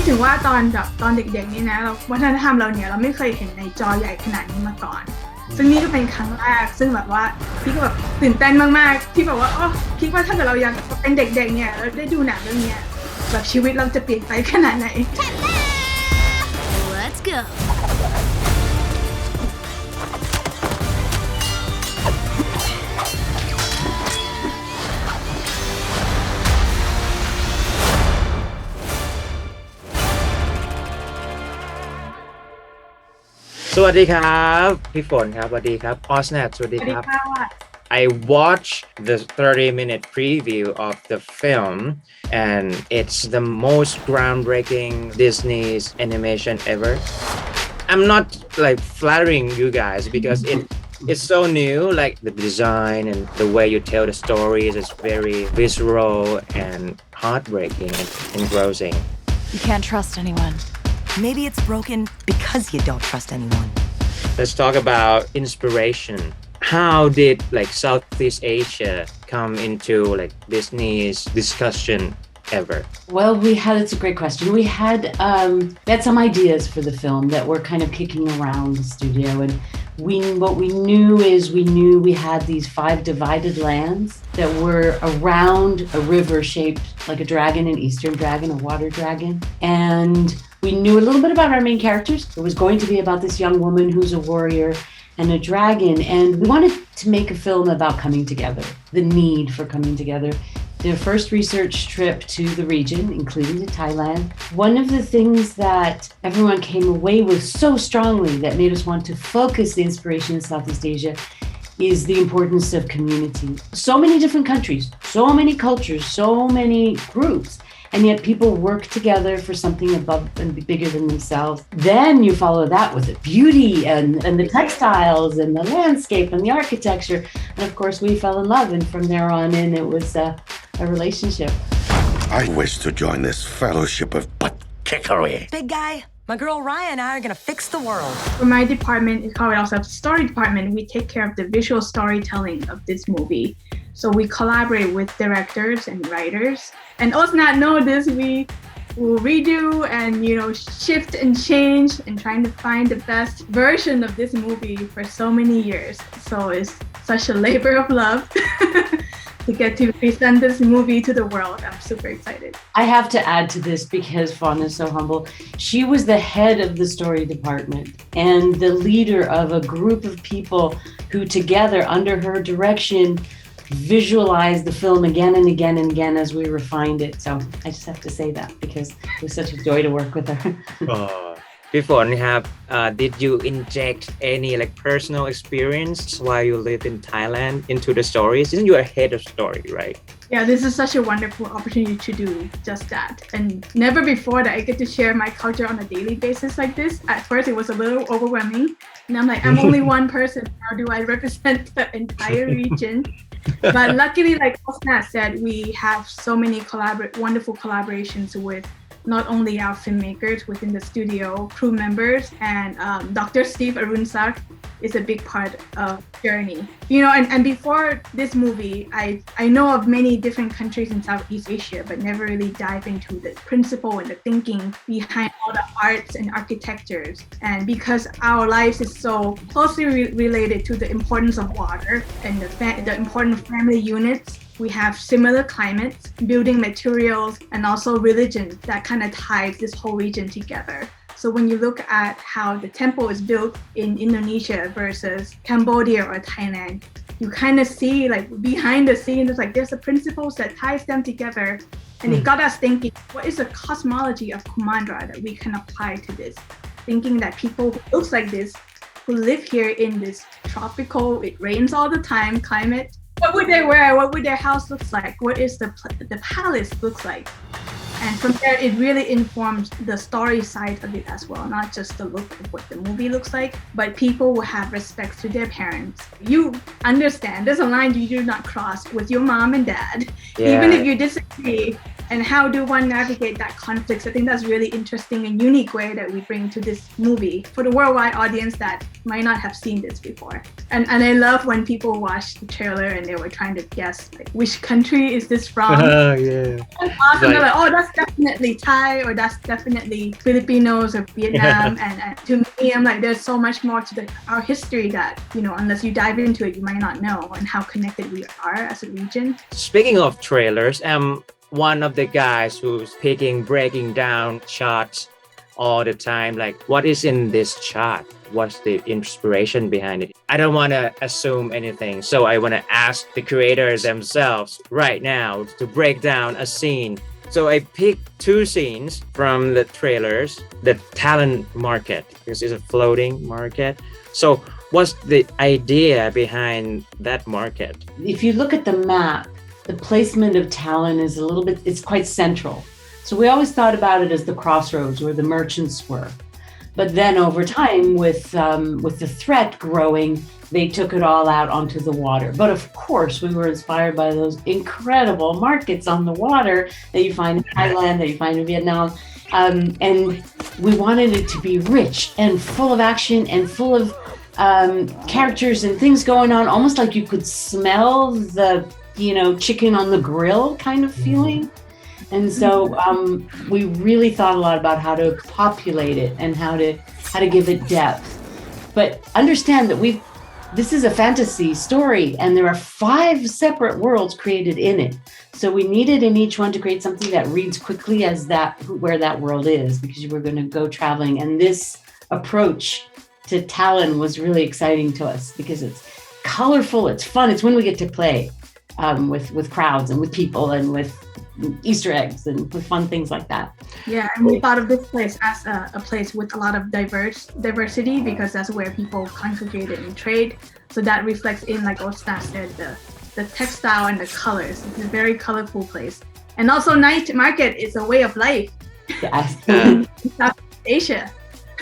คิดถึงว่าตอนแบบตอนเด็กๆนี่นะเราวัฒนธรรมเราเนี่ยเราไม่เคยเห็นในจอใหญ่ขนาดนี้มาก่อน ซึ่งนี่ก็เป็นครั้งแรก ซึ่งแบบว่าพี่ก็แบบตื่นเต้นมากๆ ที่แบบว่าอ๋อคิดว่าถ้าเกิดเรายังเป็นเด็กๆเนี่ยเราได้ดูหนังเรื่องเนี้ยแบบชีวิตเราจะเปลี่ยนไปขนาดไหน Let's go. สวัสดีครับพี่ฝนครับสวัสดีครับออสแนทสวัสดีครับ I watched the 30 minute preview of the film and it's the most groundbreaking Disney's animation ever. I'm not like flattering you guys because it it's so new like the design and the way you tell the stories is very visceral and heartbreaking and engrossing you can't trust anyone Maybe it's broken because you don't trust anyone. let's talk about inspiration how did like southeast asia come into like disney's discussion ever Well, we had it's a great question. We had um, we had some ideas for the film that were kind of kicking around the studio, and we what we knew is we knew we had these five divided lands that were around a river shaped like a dragon, an eastern dragon, a water dragon, and we knew a little bit about our main characters. It was going to be about this young woman who's a warrior and a dragon, and we wanted to make a film about coming together, the need for coming together their first research trip to the region, including to Thailand. One of the things that everyone came away with so strongly that made us want to focus the inspiration in Southeast Asia is the importance of community. So many different countries, so many cultures, so many groups. And yet people work together for something above and bigger than themselves. Then you follow that with the beauty and, and the textiles and the landscape and the architecture. And of course, we fell in love. And from there on in, it was uh, a relationship. I wish to join this fellowship of butt kickery. Big guy, my girl Ryan and I are gonna fix the world. For my department, it's called ourselves story department. We take care of the visual storytelling of this movie. So we collaborate with directors and writers. And also not know this, we will redo and you know shift and change and trying to find the best version of this movie for so many years. So it's such a labor of love to get to present this movie to the world. I'm super excited. I have to add to this because Fawn is so humble. She was the head of the story department and the leader of a group of people who, together, under her direction, visualized the film again and again and again as we refined it. So I just have to say that because it was such a joy to work with her. พี่ before, have uh, did you inject any like personal experience while you live in Thailand into the stories? Isn't you a head of story, right? Yeah, this is such a wonderful opportunity to do just that. And never before that I get to share my culture on a daily basis like this. At first, it was a little overwhelming, and I'm like, I'm only one person. How do I represent the entire region? but luckily, like Osna said, we have so many collabor- wonderful collaborations with not only our filmmakers within the studio, crew members, and um, Dr. Steve Arunsak is a big part of Journey. You know, and, and before this movie, I, I know of many different countries in Southeast Asia, but never really dive into the principle and the thinking behind all the arts and architectures. And because our lives is so closely re- related to the importance of water and the, fa- the important family units, we have similar climates, building materials, and also religion that kind of ties this whole region together. So when you look at how the temple is built in Indonesia versus Cambodia or Thailand, you kind of see like behind the scenes, like there's the principles that ties them together. And it hmm. got us thinking, what is the cosmology of Kumandra that we can apply to this? Thinking that people who looks like this, who live here in this tropical, it rains all the time climate, what would they wear? What would their house look like? What is the the palace looks like? And from there, it really informs the story side of it as well, not just the look of what the movie looks like, but people will have respect to their parents. You understand there's a line you do not cross with your mom and dad. Even if you disagree, and how do one navigate that conflict? I think that's really interesting and unique way that we bring to this movie for the worldwide audience that might not have seen this before. And and I love when people watch the trailer and they were trying to guess like which country is this from. Oh yeah. That's awesome. They're like, oh, that's definitely Thai or that's definitely Filipinos or Vietnam. and, and to me, I'm like, there's so much more to the, our history that, you know, unless you dive into it, you might not know and how connected we are as a region. Speaking of trailers, I'm one of the guys who's picking, breaking down shots all the time. Like, what is in this shot? What's the inspiration behind it? I don't want to assume anything. So I want to ask the creators themselves right now to break down a scene. So I picked two scenes from the trailers the talent market, because it's a floating market. So, what's the idea behind that market? if you look at the map, the placement of Talon is a little bit, it's quite central. So we always thought about it as the crossroads where the merchants were. But then over time, with um, with the threat growing, they took it all out onto the water. But of course, we were inspired by those incredible markets on the water that you find in Thailand, that you find in Vietnam. Um, and we wanted it to be rich and full of action and full of um, characters and things going on, almost like you could smell the, you know, chicken on the grill kind of feeling. And so um, we really thought a lot about how to populate it and how to how to give it depth. But understand that we this is a fantasy story and there are five separate worlds created in it. So we needed in each one to create something that reads quickly as that where that world is because you were going to go traveling and this approach to Talon was really exciting to us because it's colorful, it's fun, it's when we get to play um, with with crowds and with people and with Easter eggs and with fun things like that. Yeah, and we thought of this place as a, a place with a lot of diverse diversity because that's where people congregated and trade. So that reflects in, like Osna said, the the textile and the colors. It's a very colorful place. And also night market is a way of life Yes. South Asia.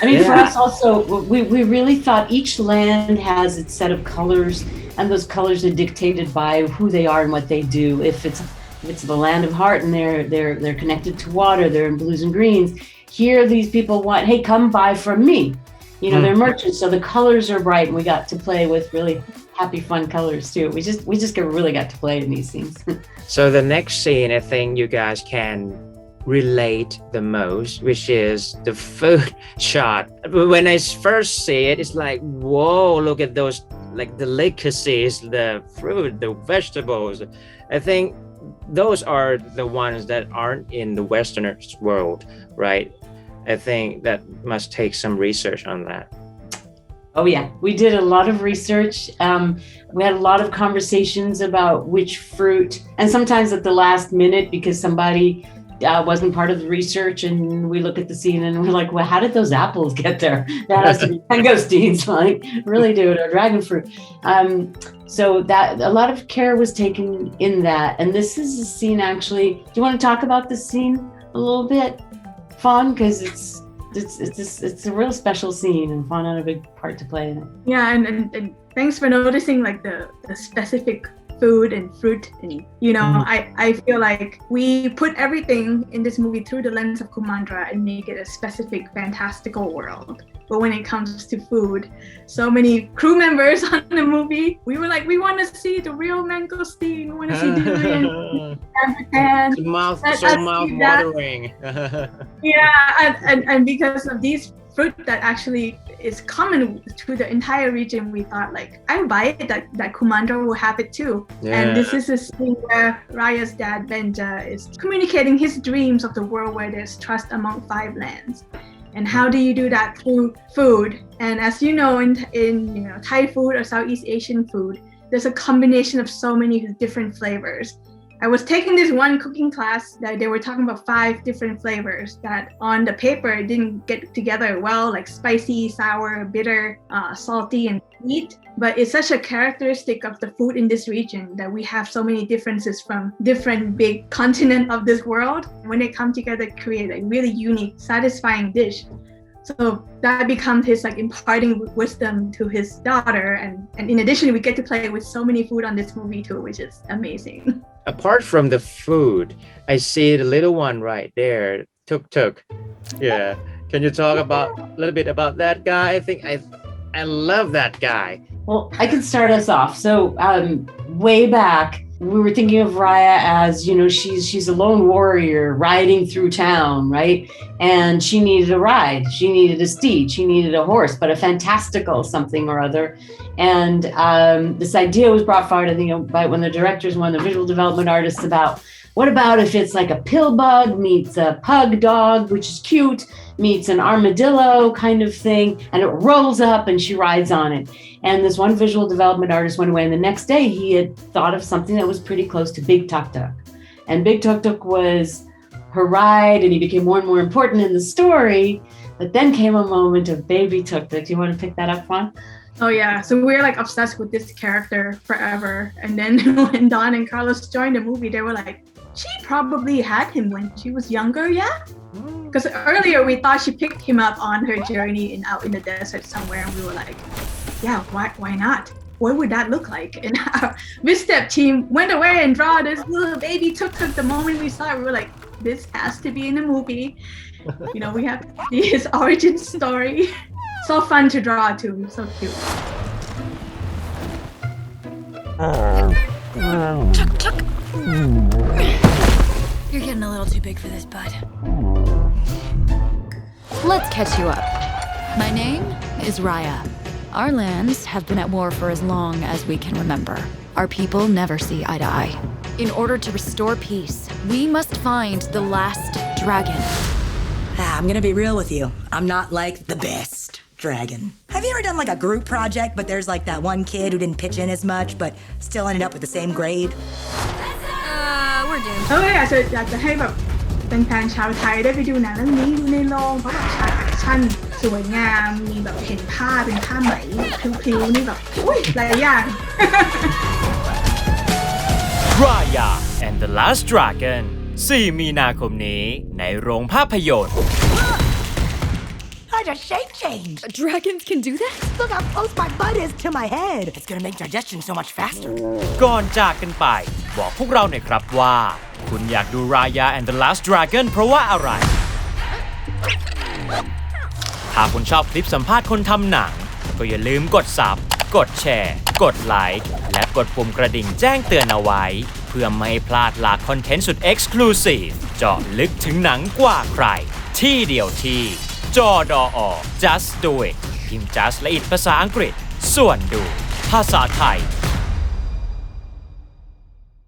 I mean, for us also, we, we really thought each land has its set of colors, and those colors are dictated by who they are and what they do. If it's if it's the land of heart and they're they're they're connected to water, they're in blues and greens. Here, these people want, hey, come buy from me. You know, Hmm. they're merchants, so the colors are bright, and we got to play with really happy, fun colors too. We just we just really got to play in these scenes. So the next scene, I think you guys can relate the most, which is the food shot. When I first see it, it's like, whoa, look at those like delicacies, the fruit, the vegetables. I think those are the ones that aren't in the Westerners world, right? I think that must take some research on that. Oh yeah, we did a lot of research. Um, we had a lot of conversations about which fruit, and sometimes at the last minute because somebody uh, wasn't part of the research, and we look at the scene and we're like, "Well, how did those apples get there? That has to be mangosteens, like really, dude, or dragon fruit." Um, so that a lot of care was taken in that, and this is a scene. Actually, do you want to talk about the scene a little bit, Fawn? Because it's it's it's it's a real special scene, and Fawn had a big part to play in it. Yeah, and, and, and thanks for noticing like the, the specific food and fruit and you know Mhm. I, I feel like we put everything in this movie through the lens of Kumandra and make it a specific fantastical world but when it comes to food so many crew members on the movie we were like we want to see the real mangosteen we want to see durian and mouth so mouth watering. yeah and, and, and because of these fruit that actually is common to the entire region we thought like i buy it that, that kumandra will have it too. And this is a scene where raya's dad benja is communicating his dreams of the world where there's trust among five lands. And how do you do that? Through food. And as you know in, in you know thai food or southeast asian food there's a combination of so many different flavors I was taking this one cooking class that they were talking about five different flavors that on the paper didn't get together well, like spicy, sour, bitter, uh, salty, and sweet. But it's such a characteristic of the food in this region that we have so many differences from different big continent of this world. When they come together, create a really unique, satisfying dish. So that becomes his like imparting wisdom to his daughter, and and in addition, we get to play with so many food on this movie too, which is amazing. Apart from the food, I see the little one right there, Tuk Tuk. Yeah. Can you talk about a little bit about that guy? I think I I love that guy. Well, I can start us off. So, um, way back, we were thinking of Raya as you know she's she's a lone warrior riding through town, right? And she needed a ride. She needed a steed. She needed a horse, but a fantastical something or other. And um, this idea was brought forward, I think, by one of the directors, one of the visual development artists, about what about if it's like a pill bug meets a pug dog, which is cute, meets an armadillo kind of thing, and it rolls up and she rides on it. And this one visual development artist went away, and the next day he had thought of something that was pretty close to Big Tuk Tuk. And Big Tuk Tuk was her ride, and he became more and more important in the story. But then came a moment of Baby Tuk Tuk. Do you want to pick that up, Juan? Oh yeah, so we're like obsessed with this character forever. And then when Don and Carlos joined the movie, they were like, probably had him when she was younger, yeah? Because earlier we thought she picked him up on her journey in out in the desert somewhere, and we were like, yeah, why why not? What would that look like? And our Misstep team went away and draw this little baby tuk tuk. The moment we saw it, we were like, this has to be in a movie. You know, we have to see his origin story. So fun to draw too. So cute. Um, um, hmm. You're getting a little too big for this, bud. Let's catch you up. My name is Raya. Our lands have been at war for as long as we can remember. Our people never see eye to eye. In order to restore peace, we must find the last dragon. Ah, I'm gonna be real with you. I'm not like the best dragon. Have you ever done like a group project, but there's like that one kid who didn't pitch in as much, but still ended up with the same grade? Uh, we're doomed. เอออยากจะอยากจะให้แบบเป็นแฟนๆชาวไทยได้ไปดูหนังเรื่องนี้ดูในโรงเพราะแบบฉากแอคชั่นสวยงามมีแบบเห็นผ้าเป็นผ้าไหมพลิ้วๆนี่แบบอุ้ยหลายอย่าง Raya and the Last Dragon 4 มีนาคมนี้ในโรงภาพยนตร์ I just shape change. Dragons can do that? Look how close my butt is to my head. It's gonna make digestion so much faster. ก่อนจากกันไป บอกพวกเราหน่อยครับว่า คุณอยากดู Raya and the Last Dragon เพราะว่าอะไร ถ้าคุณชอบคลิปสัมภาษณ์คนทำหนัง ก็อย่าลืมกด sub กดแชร์ กดไลค์ และกดปุ่มกระดิ่งแจ้งเตือนเอาไว้ เพื่อไม่ให้พลาดหลากคอนเทนต์สุด Exclusive เจาะลึกถึงหนังกว่าใคร ที่เดียวที่ จอดออ just do it พิมพ์ just และอิดภาษาอังกฤษ ส่วนดู ภาษาไทย